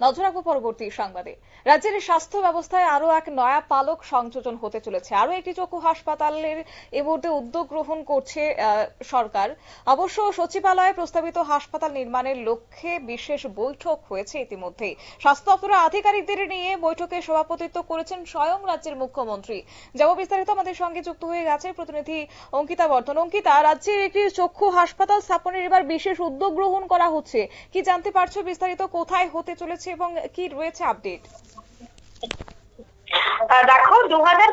নজর রাখব পরবর্তী সংবাদে। রাজ্যের স্বাস্থ্য ব্যবস্থায় আরও এক নয়া পালক সংযোজন হতে চলেছে। আরও একটি চক্ষু হাসপাতালের এই মুহূর্তে উদ্যোগ গ্রহণ করছে সরকার। অবশ্য সচিবালয়ে প্রস্তাবিত হাসপাতাল নির্মাণের লক্ষ্যে বিশেষ বৈঠক হয়েছে ইতিমধ্যেই স্বাস্থ্য দপ্তরের আধিকারিকদের নিয়ে বৈঠকে সভাপতিত্ব করেছেন স্বয়ং রাজ্যের মুখ্যমন্ত্রী। যাব বিস্তারিত আমাদের সঙ্গে যুক্ত হয়ে গেছে প্রতিনিধি অঙ্কিতা বর্ধন। অঙ্কিতা, রাজ্যের একটি চক্ষু হাসপাতাল স্থাপনের এবার বিশেষ উদ্যোগ গ্রহণ করা হচ্ছে। কি জানতে পারছ বিস্তারিত? কোথায় হতে চলেছে এবং কি রয়েছে আপডেট দেখো দু হাজার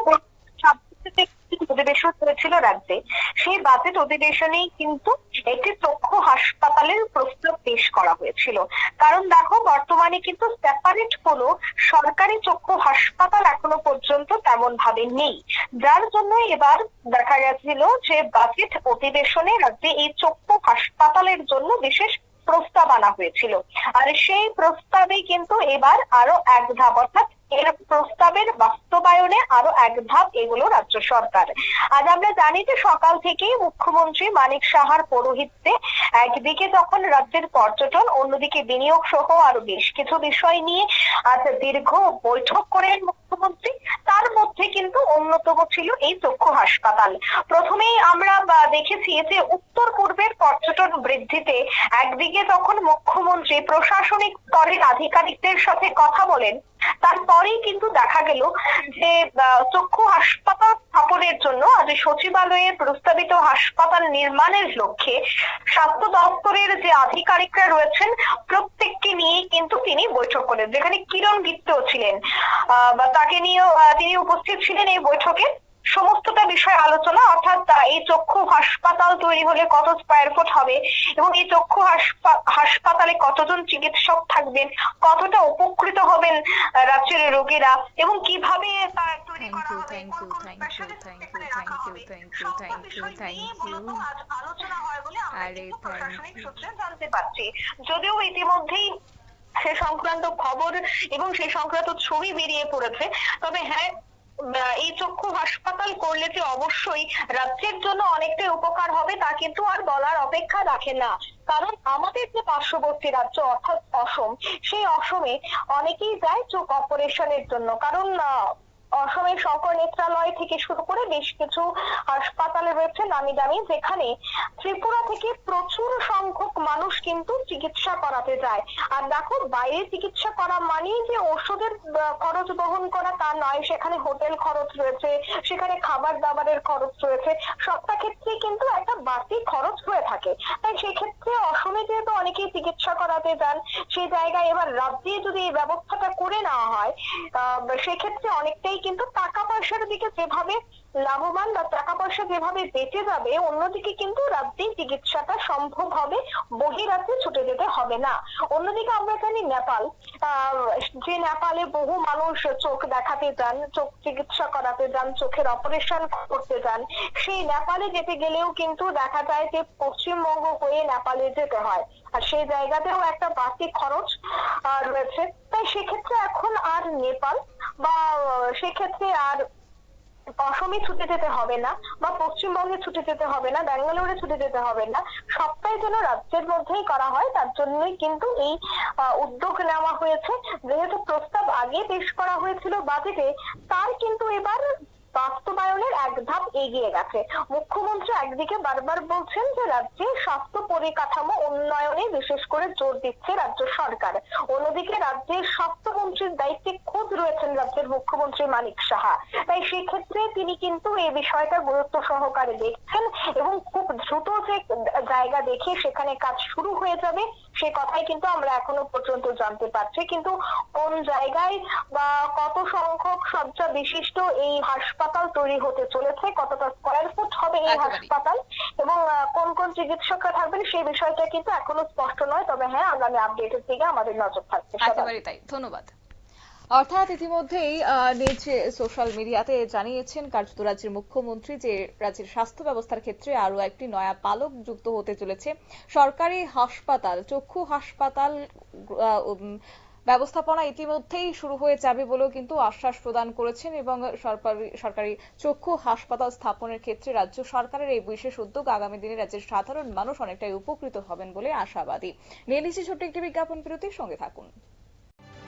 অধিবেশন হয়েছিল রাজ্যে, সেই বাজেট অধিবেশনেই কিন্তু একটি চক্ষু হাসপাতালের প্রস্তাব পেশ করা হয়েছিল। কারণ দেখো, বর্তমানে কিন্তু সেপারেট কোনো সরকারি চক্ষু হাসপাতাল এখনও পর্যন্ত তেমন ভাবে নেই। যার জন্য এবার দেখা গেছিল যে বাজেট অধিবেশনে রাজ্যে এই চক্ষু হাসপাতালের জন্য বিশেষ প্রস্তাব আনা হয়েছিল। আর সেই প্রস্তাবে কিন্তু এবার আরও এক ধাপ, অর্থাৎ এর প্রস্তাবের বাস্তবায়নে আরও এক ধাপ এগুলো রাজ্য সরকার। আজ আমরা জানি যে সকাল থেকেই মুখ্যমন্ত্রী মানিক সাহার পৌরোহিত্যে একদিকে যখন রাজ্যের পর্যটন, অন্যদিকে বিনিয়োগ সহ আরও বেশ কিছু বিষয় নিয়ে আজ দীর্ঘ বৈঠক করেন মুখ্যমন্ত্রী। তার মধ্যে কিন্তু অন্যতম ছিল এই চক্ষু হাসপাতাল। প্রথমেই আমরা দেখেছি যে উত্তর পূর্বের পর্যটন বৃদ্ধিতে একদিকে যখন মুখ্যমন্ত্রী প্রশাসনিক স্তরের আধিকারিকদের সাথে কথা বলেন, তারপরেই কিন্তু দেখা গেল যে চক্ষু হাসপাতাল স্থাপনের জন্য আজ সচিবালয়ে প্রস্তাবিত হাসপাতাল নির্মাণের লক্ষ্যে স্বাস্থ্য দপ্তরের যে আধিকারিকরা রয়েছেন প্রত্যেককে নিয়ে কিন্তু তিনি বৈঠক করেন যেখানে কিরণ গিত্তও ছিলেন। বা তাকে নিয়েও তিনি উপস্থিত ছিলেন এই বৈঠকে। সমস্তটা বিষয় আলোচনা অর্থাৎ এই চক্ষু হাসপাতাল তৈরি হলে কত স্কোয়ার ফুট হবে এবং এই চক্ষু হাসপাতালে কতজন চিকিৎসক থাকবেন কতটা উপকৃত হবেন রাজ্যের রোগীরা এবং কীভাবে তা তৈরি করা হবে thank you, বিষয় thank নিয়েই you. মূলত আজ আলোচনা হয় বলে আমরা আরে, প্রশাসনিক. সূত্রে জানতে পারছি যদিও ইতিমধ্যেই সে সংক্রান্ত খবর এবং সেই সংক্রান্ত ছবি বেরিয়ে পড়েছে তবে হ্যাঁ এই চক্ষু হাসপাতাল করলে যে অবশ্যই রাজ্যের জন্য অনেকটাই উপকার হবে তা কিন্তু আর বলার অপেক্ষা রাখে না কারণ আমাদের যে পার্শ্ববর্তী রাজ্য অর্থাৎ অসম সেই অসমে অনেকেই যায় চোখ অপারেশনের জন্য কারণ অসমের শঙ্কর নেত্রালয় থেকে শুরু করে বেশ কিছু হাসপাতালে রয়েছে নামি দামি, যেখানে ত্রিপুরা থেকে প্রচুর সংখ্যক মানুষ কিন্তু চিকিৎসা করাতে যায়। আর দেখো, বাইরে চিকিৎসা করা মানেই যে ওষুধের খরচ বহন করা তা নয়। সেখানে হোটেল খরচ রয়েছে, সেখানে খাবার দাবারের খরচ রয়েছে। সবটা ক্ষেত্রে কিন্তু একটা বাড়তি খরচ হয়ে থাকে। তাই সেক্ষেত্রে অসমে যেহেতু অনেকেই চিকিৎসা করাতে যান, সেই জায়গায় এবার রাজ্যে যদি এই ব্যবস্থাটা করে নেওয়া হয় সেক্ষেত্রে অনেকটাই কিন্তু টাকা পয়সার দিকে যেভাবে লাভবান বা টাকা পয়সা যেভাবে বেঁচে যাবে, অন্যদিকে কিন্তু রাজ্যেই চিকিৎসাটা সম্ভব হবে বহিরাজ্যে ছুটে যেতে হবে না। অন্যদিকে আমরা জানি নেপাল যে নেপালে বহু মানুষ চোখ দেখাতে যান, চোখ চিকিৎসা করাতে যান, চোখের অপারেশন করতে যান, সেই নেপালে যেতে গেলেও কিন্তু দেখা যায় যে পশ্চিমবঙ্গ হয়ে নেপালে যেতে হয়। আর সেই জায়গাতেও একটা বাড়তি খরচ রয়েছে। তাই সেক্ষেত্রে এখন আর নেপাল বা সেক্ষেত্রে আর অসমে ছুটে যেতে হবে না বা পশ্চিমবঙ্গে ছুটে যেতে হবে না, ব্যাঙ্গালোরে ছুটে যেতে হবে না, সবটাই যেন রাজ্যের মধ্যেই করা হয়, তার জন্যই কিন্তু এই উদ্যোগ নেওয়া হয়েছে। যেহেতু প্রস্তাব আগে পেশ করা হয়েছিল বাজেটে, তার কিন্তু এবার বাস্তবায়নের এক ধাপ এগিয়ে গেছে। মুখ্যমন্ত্রী একদিকে বারবার বলছেন যে রাজ্যে স্বাস্থ্য পরিকাঠামো উন্নয়নে বিশেষ করে জোর দিচ্ছে রাজ্য সরকার। অন্যদিকে রাজ্যের স্বাস্থ্যমন্ত্রীর দায়িত্বে খোঁজ রয়েছেন রাজ্যের মুখ্যমন্ত্রী মানিক সাহা। তাই সেক্ষেত্রে তিনি কিন্তু এই বিষয়টা গুরুত্ব সহকারে দেখছেন এবং খুব দ্রুত যে জায়গা দেখে সেখানে কাজ শুরু হয়ে যাবে, সে কথাই কিন্তু আমরা এখনও পর্যন্ত জানতে পারছি। কিন্তু কোন জায়গায় বা কত সংখ্যক শয্যা বিশিষ্ট এই হাসপাতাল তৈরি হতে চলেছে কতটা স্কোয়ার ফুট হবে এই হাসপাতাল এবং কোন কোন চিকিৎসকরা থাকবেন সেই বিষয়টা কিন্তু এখনও স্পষ্ট নয় তবে হ্যাঁ আগামী আপডেটের দিকে আমাদের নজর সবার। একেবারে তাই ধন্যবাদ। অর্থাৎ ইতিমধ্যেই নিজ সোশ্যাল মিডিয়াতে জানিয়েছেন কার্যত রাজ্যের মুখ্যমন্ত্রী যে রাজ্যের স্বাস্থ্য ব্যবস্থার ক্ষেত্রে আরও একটি নয়া পালক যুক্ত হতে চলেছে। সরকারি হাসপাতাল চক্ষু হাসপাতাল ব্যবস্থাপনা ইতিমধ্যেই শুরু হয়ে যাবে বলেও কিন্তু আশ্বাস প্রদান করেছেন এবং সরকারি সরকারি চক্ষু হাসপাতাল স্থাপনের ক্ষেত্রে রাজ্য সরকারের এই বিশেষ উদ্যোগ আগামী দিনে রাজ্যের সাধারণ মানুষ অনেকটাই উপকৃত হবেন বলে আশাবাদী। নিয়ে নিচ্ছি ছোট্ট একটি বিজ্ঞাপন বিরতির সঙ্গে থাকুন।